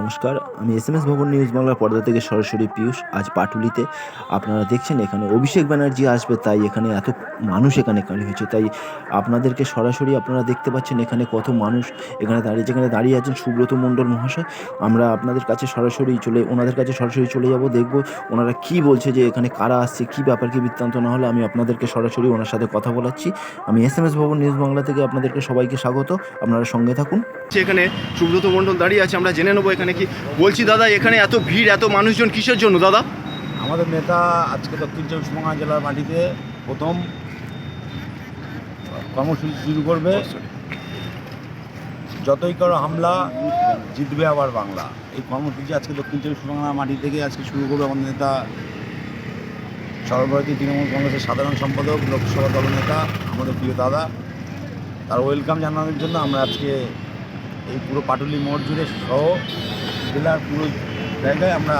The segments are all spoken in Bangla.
নমস্কার, আমি S M S Bhavan news বাংলার পর্দা থেকে সরাসরি পীয়ূষ। আজ পাটুলিতে আপনারা দেখছেন, এখানে অভিষেক ব্যানার্জি আসবে, তাই এখানে এত মানুষ এখানে কালি হয়েছে। তাই আপনাদেরকে সরাসরি আপনারা দেখতে পাচ্ছেন, এখানে কত মানুষ। এখানে দাঁড়িয়ে, যেখানে দাঁড়িয়ে আছেন সুব্রত মণ্ডল মহাশয়। আমরা আপনাদের কাছে সরাসরি চলে, ওনাদের কাছে সরাসরি চলে যাব, দেখব ওনারা কি বলছে যে এখানে কারা আসছে, কি ব্যাপার, কি বৃত্তান্ত না হলে আমি আপনাদেরকে সরাসরি ওনার সাথে কথা বলাচ্ছি। আমি এস এম এস ভবন নিউজ বাংলা থেকে আপনাদেরকে সবাইকে স্বাগত। আপনারা সঙ্গে থাকুন। এখানে সুব্রত মণ্ডল দাঁড়িয়ে আছে, আমরা জেনে নেব এখানে কি? বলছি দাদা এখানে এত ভিড় এত মানুষজন কিসের জন্য দাদা? আমাদের নেতা আজকে দক্ষিণ চব্বিশ পরগনা জেলার মাটিতে প্রথম কর্মসূচি শুরু করবে। যতই করো হামলা জিতবে আবার বাংলা। এই কর্মসূচি আজকে দক্ষিণ চব্বিশ পরগনা মাটি থেকে আজকে শুরু করবে আমাদের নেতা সর্বভারতীয় তৃণমূল কংগ্রেসের সাধারণ সম্পাদক লোকসভা দলনেতা আমাদের প্রিয় দাদা। তার ওয়েলকাম জানানোর জন্য আমরা আজকে এই পুরো পাটুলি মোড় জুড়ে সহ জেলার পুরো জায়গায় আমরা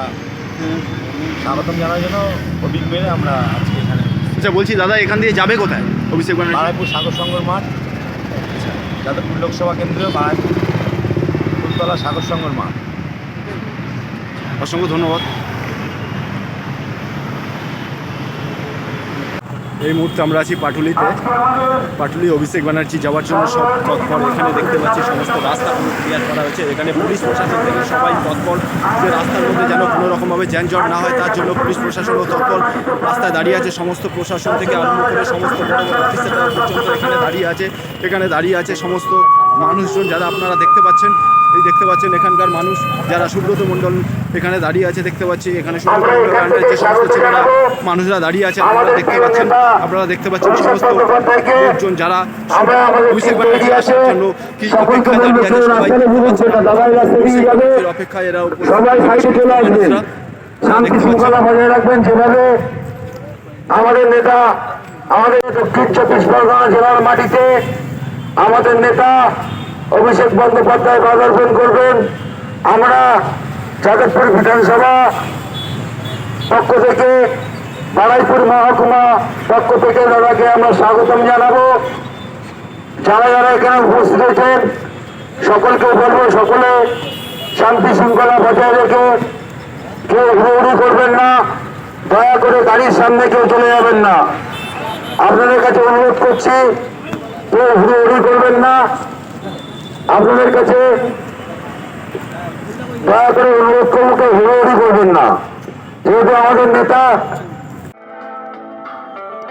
স্বাগতম জানার জন্য অভিজ্ঞ মেরে আমরা আজকে এখানে আচ্ছা বলছি দাদা এখান দিয়ে যাবে কোথায়? অভিষেক ব্যানার্জি বারাইপুর সাগর সংঘর মাঠ। যাদবপুর লোকসভা কেন্দ্র বারাইপুর ফুলতলা সাগর সংঘর মাঠ। অসংখ্য ধন্যবাদ। এই মুহূর্তে আমরা আছি পাটুলিতে। পাটুলি, অভিষেক ব্যানার্জি যাওয়ার জন্য সব তৎপর। এখানে দেখতে পাচ্ছি সমস্ত রাস্তা ক্লিয়ার করা হয়েছে। এখানে পুলিশ প্রশাসন থেকে সবাই তৎপর যে রাস্তার মধ্যে যেন কোনো রকমভাবে যানজট না হয়, তার জন্য পুলিশ প্রশাসনও তৎপর। রাস্তায় দাঁড়িয়ে আছে সমস্ত প্রশাসন থেকে আরম্ভ করে সমস্ত বড় বড় অফিসার পর্যন্ত এখানে দাঁড়িয়ে আছে। এখানে দাঁড়িয়ে আছে সমস্ত মানুষজন যারা আপনারা দেখতে পাচ্ছেন এই দেখতে পাচ্ছেন এখানকার মানুষ যারা সুব্রত মণ্ডল এখানে দাঁড়িয়ে আছে দেখতে পাচ্ছি এখানে সুব্রত মণ্ডল যে সমস্ত ছেলেরা মানুষরা দাঁড়িয়ে আছে আপনারা দেখতে পাচ্ছেন আপনারা দেখতে পাচ্ছেন সমস্ত লোকজন যারা অভিষেক ব্যানার্জি আসার জন্য কি অপেক্ষায় দাঁড়িয়ে আছে সবাই। অভিষেক ব্যানার্জির অপেক্ষায় এরা আমাদের নেতা আমাদের দক্ষিণ চব্বিশ পরগনা জেলার মাটিতে আমাদের নেতা অভিষেক বন্দ্যোপাধ্যায় পদার্পণ করবেন। আমরা যাদবপুর বিধানসভা পক্ষ থেকে বারাইপুর মহকুমা পক্ষ থেকে দাদাকে আমরা স্বাগতম জানাব। যারা যারা এখানে উপস্থিত হয়েছেন, সকলকে বলব সকলে শান্তি শৃঙ্খলা বজায় রেখে কেউ হুড়োহুড়ি করবেন না, দয়া করে গাড়ির সামনে কেউ চলে যাবেন না। আপনাদের কাছে অনুরোধ করছি, কেউ হুড়োহুড়ি করবেন না। আপনাদের কাছে দয়া করে অনুরোধ করব করবেন না। যেহেতু আমাদের নেতা,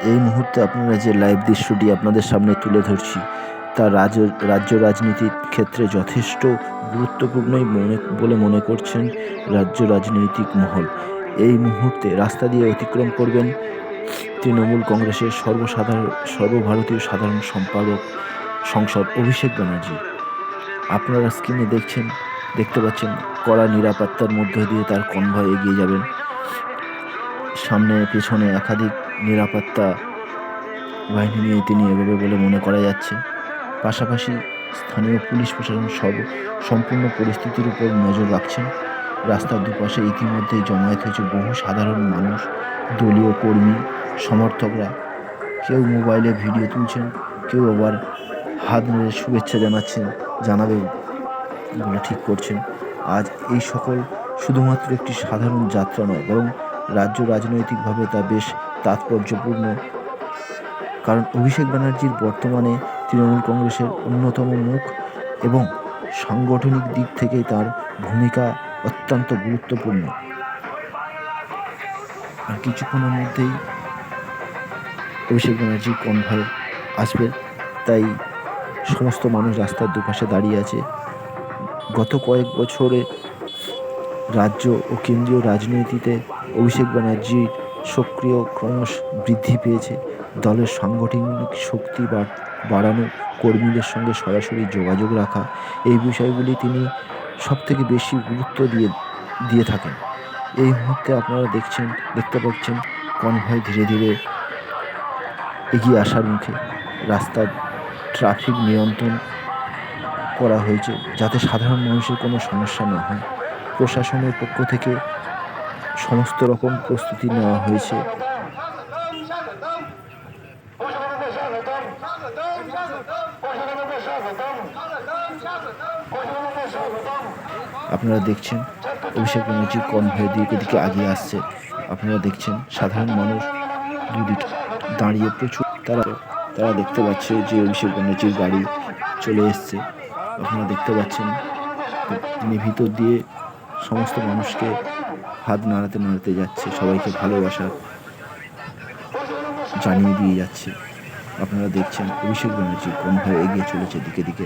এই মুহূর্তে আপনারা যে লাইভ দৃশ্যটি আপনাদের সামনে তুলে ধরছি, তা রাজ্য রাজ্য রাজনীতির ক্ষেত্রে যথেষ্ট গুরুত্বপূর্ণই মনে, বলে মনে করছেন রাজ্য রাজনৈতিক মহল। এই মুহূর্তে রাস্তা দিয়ে অতিক্রম করবেন তৃণমূল কংগ্রেসের সর্বসাধারণ, সর্বভারতীয় সাধারণ সম্পাদক, সংসদ অভিষেক ব্যানার্জি। আপনারা স্ক্রিনে দেখছেন, দেখতে পাচ্ছেন কড়া নিরাপত্তার মধ্য দিয়ে তার কনভয় এগিয়ে যাবেন। সামনে, পেছনে একাধিক নিরাপত্তা বাহিনী নিয়ে তিনি এগোবে বলে মনে করা যাচ্ছে। পাশাপাশি স্থানীয় পুলিশ প্রশাসন সব সম্পূর্ণ পরিস্থিতির উপর নজর রাখছেন। রাস্তার দুপাশে ইতিমধ্যেই জমায়েত হয়েছে বহু সাধারণ মানুষ, দলীয় কর্মী, সমর্থকরা। কেউ মোবাইলে ভিডিও তুলছেন, কেউ আবার হাত নেড়ে শুভেচ্ছা জানাচ্ছেন। জানাবে বলে ঠিক করছেন। আজ এই সকল শুধুমাত্র একটি সাধারণ যাত্রা নয়, বরং রাজ্য রাজনৈতিকভাবে তা বেশ তাৎপর্যপূর্ণ। কারণ অভিষেক ব্যানার্জির বর্তমানে তৃণমূল কংগ্রেসের অন্যতম মুখ এবং সাংগঠনিক দিক থেকে তার ভূমিকা অত্যন্ত গুরুত্বপূর্ণ। আর কিছুক্ষণের মধ্যেই অভিষেক ব্যানার্জি কনভয় আসবে, তাই সমস্ত মানুষ রাস্তার দুপাশে দাঁড়িয়ে আছে। গত কয়েক বছরে রাজ্য ও কেন্দ্রীয় রাজনীতিতে অভিষেক ব্যানার্জির সক্রিয় ক্রমশ বৃদ্ধি পেয়েছে। দলের সাংগঠনিক শক্তি বাড়ানো, কর্মীদের সঙ্গে সরাসরি যোগাযোগ রাখা, এই বিষয়গুলি তিনি সবথেকে বেশি গুরুত্ব দিয়ে দিয়ে থাকেন। এই মুহূর্তে আপনারা দেখছেন, দেখতে পাচ্ছেন, কনভয় ধীরে ধীরে এগিয়ে আসার মুখে রাস্তার ট্রাফিক নিয়ন্ত্রণ করা হয়েছে যাতে সাধারণ মানুষের কোনো সমস্যা না হয়। প্রশাসনের পক্ষ থেকে সমস্ত রকম প্রস্তুতি নেওয়া হয়েছে। আপনারা দেখছেন, অভিষেক ব্যানার্জি কনভয় দিকে দিকে আগিয়ে আসছে। আপনারা দেখছেন, সাধারণ মানুষ দুদিকে দাঁড়িয়ে প্রচুর তারা তারা দেখতে পাচ্ছে যে অভিষেক ব্যানার্জির গাড়ি চলে এসছে। আপনারা দেখতে পাচ্ছেন তিনি ভিতর দিয়ে সমস্ত মানুষকে হাত নাড়াতে নাড়াতে যাচ্ছে, সবাইকে ভালোবাসা জানিয়ে দিয়ে যাচ্ছে। আপনারা দেখছেন অভিষেক ব্যানার্জি কনভয় এগিয়ে চলেছে দিকে দিকে।